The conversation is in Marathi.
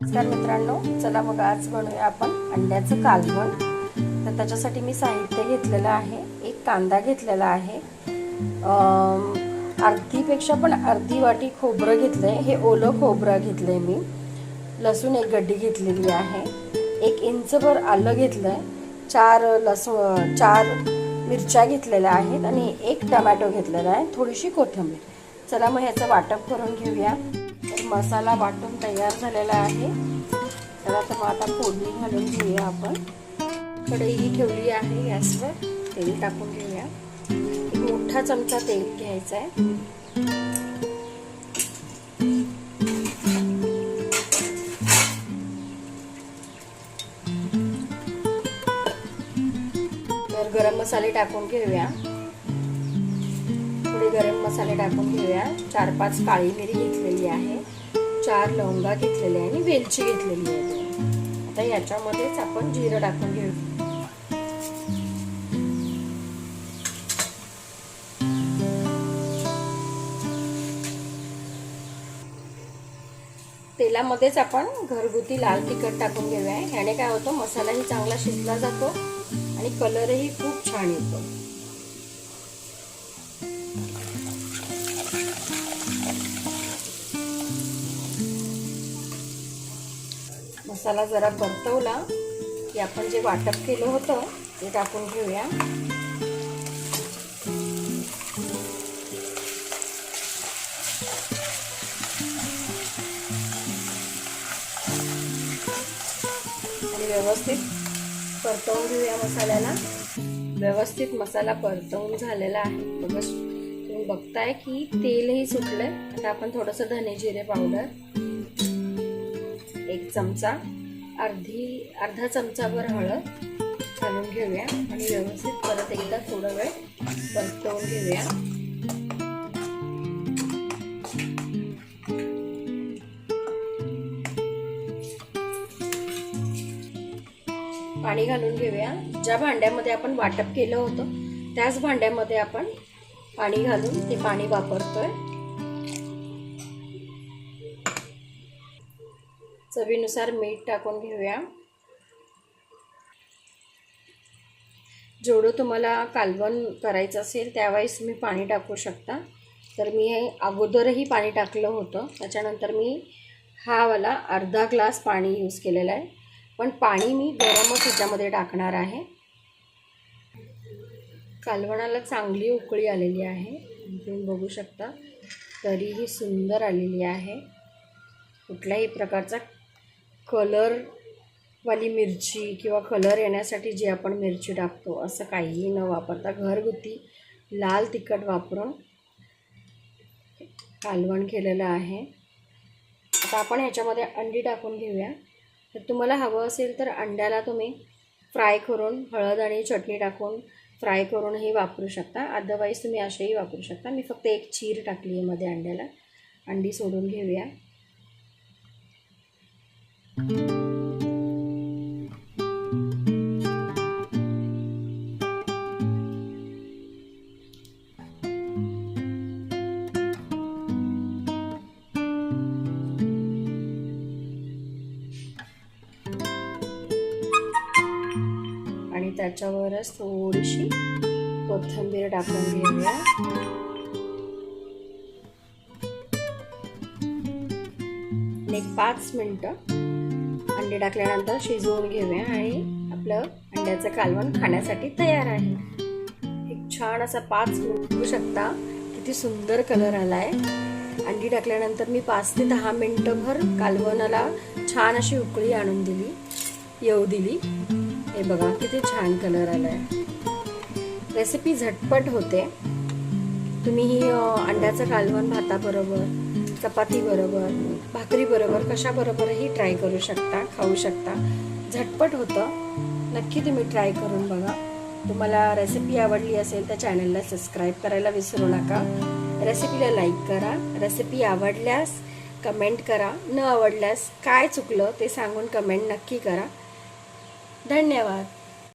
नमस्कार मित्रांनो चला मग आज बनवूया आपण अंड्याचं कालवण. तर त्याच्यासाठी मी साहित्य घेतलेलं आहे एक कांदा घेतलेला आहे. अर्धीपेक्षा पण अर्धी वाटी खोबरं घेतलं आहे हे ओलं खोबरं घेतलं आहे मी. लसूण एक गड्डी घेतलेली आहे. एक इंचभर आलं घेतलं आहे चार लसूण चार मिरच्या घेतलेल्या आहेत आणि एक टमॅटो घेतलेला आहे थोडीशी कोथिंबीर. चला मग ह्याचं वाटप करून घेऊया. तर मसाला वाटून तयार झालेला आहे. चला तर मग आता फोडणी घालून घेऊया आपण. कढई ठेवली आहे गॅसवर. तेल टाकून घेऊया. एक मोठा चमचा तेल घ्यायचा आहे. गरम मसाले टाकून घेऊया. मसाले टाकून घेऊया. चार पाच काळी मिरी घेतलेली आहे. चार लवंगा घेतलेली आहे आणि वेलची घेतलेली आहे. आता याच्यामध्येच आपण जिरं टाकून घेऊ. तेलामध्येच आपण घरगुती लाल तिखट टाकून घेऊया. ह्याने काय होतं? मसालाही चांगला शिजला जातो आणि कलरही खूप छान येतो. मसाला जरा परतवला की आपण जे वाटप केलं होतं ते टाकून घेऊया. आणि व्यवस्थित परतवून घेऊया मसाल्याला. व्यवस्थित मसाला परतवून झालेला आहे. बघा तुम्ही बघताय की तेलही सुटलंय. आता आपण थोडंसं धने जिरे पावडर एक चमचा अर्धी अर्धा चमचाभर हळद घालून घेऊया आणि व्यवस्थित परत एकदा थोडा वेळ परतवून घेऊया. पाणी घालून घेऊया. ज्या भांड्यामध्ये आपण वाटप केलं होतं त्याच भांड्यामध्ये आपण पाणी घालून ते पाणी वापरतोय. चवीनुसार मीठ टाकून घेऊया. जेवढं तुम्हाला कालवण करायचं असेल त्यावेळेस तुम्ही पाणी टाकू शकता. तर मी हे अगोदरही पाणी टाकलं होतं. त्याच्यानंतर मी हा वाला अर्धा ग्लास पाणी यूज केलेला आहे. पण पाणी मी गरमच ह्याच्यामध्ये टाकणार आहे. कालवणाला चांगली उकळी आलेली आहे. तुम्ही बघू शकता तरीही सुंदर आलेली आहे. कुठल्याही प्रकारचा कलरवाली मिरची किंवा कलर येण्यासाठी जी आपण मिरची टाकतो असं काहीही न वापरता घरगुती लाल तिखट वापरून कालवण केलेलं आहे. आता आपण ह्याच्यामध्ये अंडी टाकून घेऊया. तर तुम्हाला हवं असेल तर अंड्याला तुम्ही फ्राय करून हळद आणि चटणी टाकून फ्राय करूनही वापरू शकता. अदरवाईज तुम्ही असेही वापरू शकता. मी फक्त एक चीर टाकली आहे मध्ये अंड्याला. अंडी सोडून घेऊया. आणि त्याच्यावरच थोडीशी कोथिंबीर टाकून घेऊया. एक पाच मिनटं अंडे टाकल्यानंतर शिजवून घेऊया आणि आपलं अंड्याचं कालवण खाण्यासाठी तयार आहे. एक छान असा पाच मिनिट बघू शकता किती सुंदर कलर आला आहे अंडी टाकल्यानंतर मी पाच ते दहा मिनटंभर कालवणाला छान अशी उकळी आणून दिली येऊ दिली. हे बघा किती छान कलर आला आहे रेसिपी झटपट होते. तुम्ही ही अंड्याचं कालवण भाताबरोबर चपातीबरोबर भाकरीबरोबर कशाबरोबरही ट्राय करू शकता खाऊ शकता. झटपट होतं. नक्की तुम्ही ट्राय करून बघा. तुम्हाला रेसिपी आवडली असेल तर चॅनलला सबस्क्राईब करायला विसरू नका. रेसिपीला लाईक करा. रेसिपी आवडल्यास कमेंट करा. न आवडल्यास काय चुकलं ते सांगून कमेंट नक्की करा. धन्यवाद.